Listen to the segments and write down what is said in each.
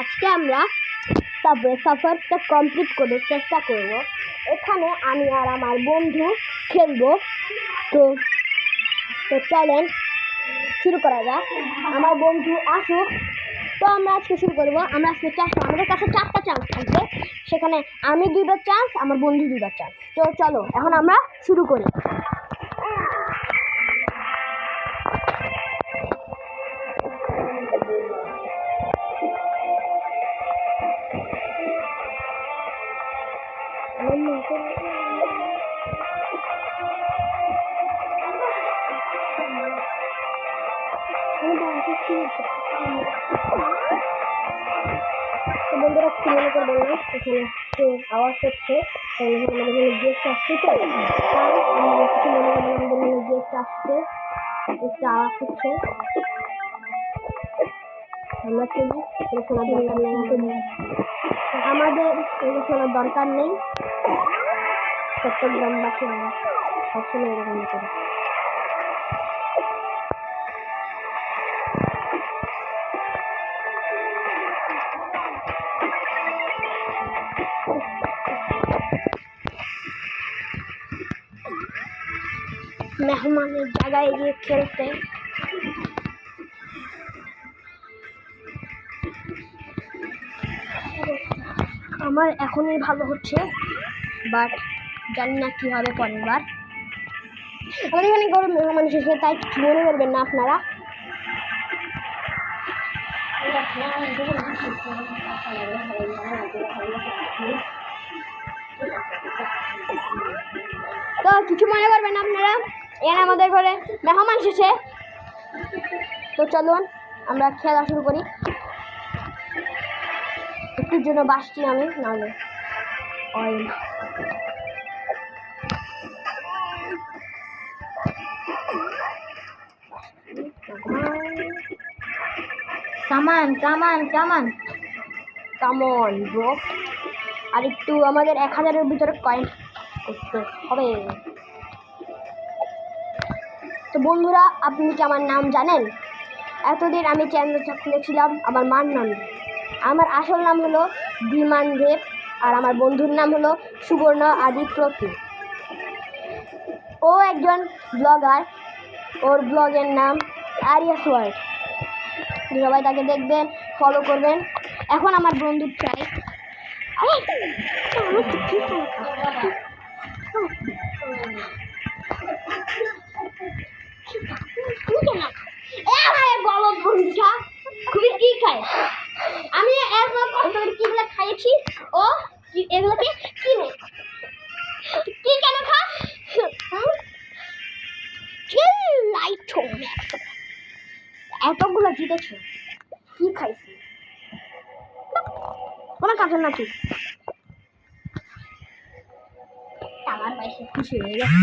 আজকে আমরা subway সাফারটা complete করার চেষ্টা করব। এখানে আমি আর আমার বন্ধু খেলব। তো তো চলেন, শুরু করা যাক। আমার বন্ধু আসুক। তো আমরা আজকে শুরু করব। আমরা আজকে চারটা আমাদের কাছে চারটা চান্স থাকবে। সেখানে আমি দুইবার চান্স আমার বন্ধু দুইবার চান্স তো চলো, এখন আমরা শুরু করি। এখানে আওয়াজ হচ্ছে আমাদের আসছে গেস্ট আসছে আওয়াজ হচ্ছে আমরা দরকার নেই দরকার নেই আমরা সবসময় এরকম করি মেহমানের জায়গায় গিয়ে খেলতে। আমার এখনই ভালো হচ্ছে বাট জানি না কী হবে পরের বার। আমাদের এখানে গরম মেহমান এসেছে, তাই কিছু মনে করবেন না আপনারা। তো কিছু মনে করবেন আপনারা? এখানে আমাদের ঘরে মেহমান এসেছে। তো চলুন আমরা খেলা শুরু করি। একটুর জন্য বাসছি আমি নাহলে অয়েল কামান কামান কামান। কামন ব্রো আর একটু আমাদের এক হাজারের ভিতরে কয়েন করতে হবে। তো বন্ধুরা, আপনি কি আমার নাম জানেন? এতদিন আমি চ্যানেলটা খুলেছিলাম আমার মার নাম। আমার আসল নাম হলো বিমান দেব, আর আমার বন্ধুর নাম হলো সুবর্ণ আদি প্রতি ও একজন ব্লগার, ওর ব্লগের নাম আরিয়াস ওয়ার্ল্ড। সবাই তাকে দেখবেন ফলো করবেন। এখন আমার বন্ধু চাই এতগুলো জিতেছ? কি খাইছি? কোনো কাজের খুশি হয়ে গেছে।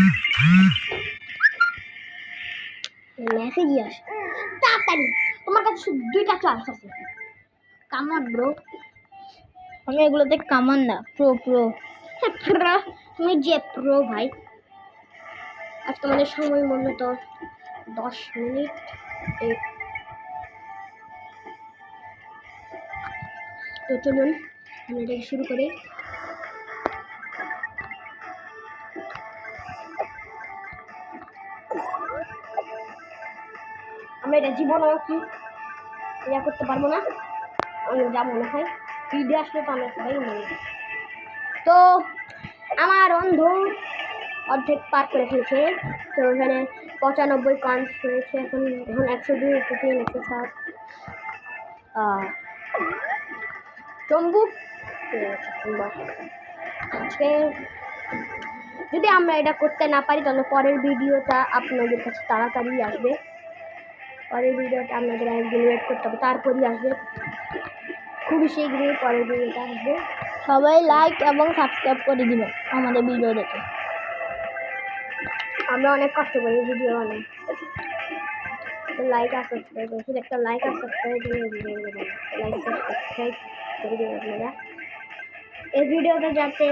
তাড়াতাড়ি, তোমার কাছে আছে। ব্রো এগুলোতে না প্রো তুমি যে ভাই। তোমাদের সময় মনে তো দশ মিনিট তো চলুন আমরা এটাকে শুরু করি। আমরা এটা জীবনেও কি ইয়া করতে পারব না? আমি যা মনে হয় ভিডিও আসলে তো আমরা মনে তো আমার বন্ধু অর্ধেক পার করে ফেলছে। তো এখানে পঁচানব্বই কনস হয়েছে এখন এখন একশো দুই, একশো তিন, একশো সাত। চুম্বক। আজকে যদি আমরা এটা করতে না পারি, তাহলে পরের ভিডিওটা আপনাদের কাছে তাড়াতাড়ি আসবে। পরের ভিডিওটা আপনাদের একদিন ওয়েট করতে হবে, তারপরই আসবে। খুবই শীঘ্রই পরের ভিডিওটা আসবে। সবাই লাইক এবং সাবস্ক্রাইব করে দিবেন আমাদের ভিডিও দেখে। আমরা অনেক কষ্ট করি ভিডিও বানাই। লাইক আর সাবস্ক্রাইব শুধু একটা লাইক আর সাবস্ক্রাইব লাইক সাবস্ক্রাইব করে দিন আপনারা এই ভিডিওতে যাতে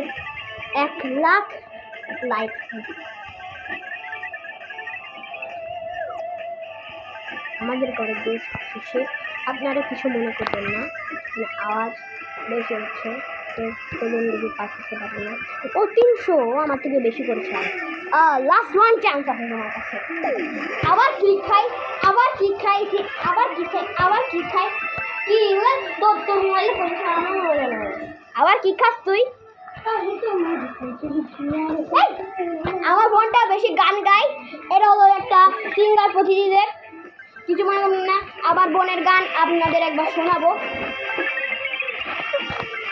এক লাখ লাইক আমাদের ঘরে বেশ খুশি আপনারা কিছু মনে করবেন না আওয়াজ বেশি হচ্ছে না। ও তিনশো আমার থেকে বেশি করেছে লাস্ট ওয়ান চান্স আছে তোমার কাছে। আবার ক্লিক খাই? আবার ক্লিক খাই? আবার ক্লিক খাই? আবার ক্লিক খাই? কি তোর তোর মোবাইলে পয়সা আমার মোবাইলে আবার কি খাস তুই? আমার বোনটা বেশি গান গায়। এটা হলো একটা সিঙ্গার প্রতিনিধিদের। কিছু মনে না। আবার বোনের গান আপনাদের একবার শোনাবো।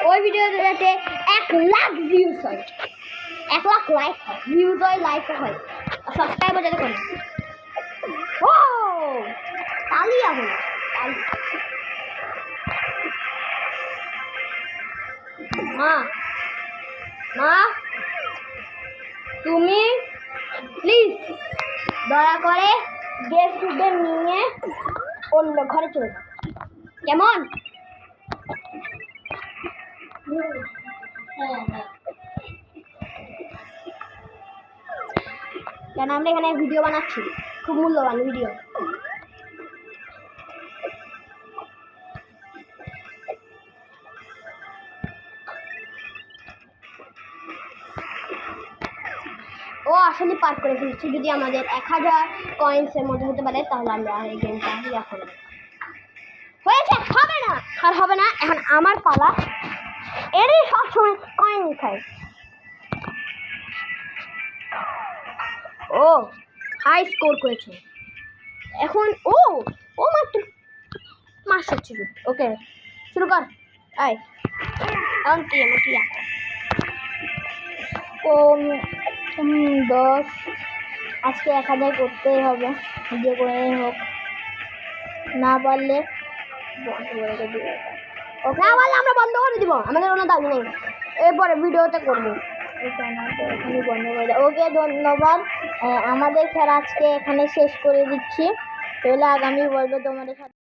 ওই ভিডিওতে যাতে এক লাখ ভিউজ হয়। এক লাখ লাইক হয়। ভিউজ হয় লাইক হয়। সাবস্ক্রাইবার যাতে করে ও! তালি তালি। মা। মা। তুমি প্লিজ দয়া করে গেস্টদের নিয়ে অন্য ঘরে চলে যাও। কেমন? কেন আমরা এখানে ভিডিও বানাচ্ছি? খুব মূল্যবান ভিডিও ও, আসলে পার করে ফেলছি। যদি আমাদের এক হাজার কয়েন্সের মধ্যে হতে পারে, তাহলে আমরা এই গেমটা ইয়া করব। হয়েছে, হবে না। আর হবে না, এখন আমার পালা। এরই সবসময় কয়েন খাই ও হাই স্কোর করেছে। এখন, ও ও মাত্র মাস্টার ছিল ওকে, শুরু কর। আয় এখন কি আমার কি দশ। আজকে এক হাজার করতেই হবে যে করে হোক। না পারলে বন্ধ করে দেবে। না বললে আমরা বন্ধ করে দিব। আমাদের কোনো দাবি নেই। এরপরে ভিডিওতে করব। বন্ধ করে ওকে, ধন্যবাদ। আমাদের খেলা আজকে এখানে শেষ করে দিচ্ছি। তাহলে আগামী বলবে তোমাদের সাথে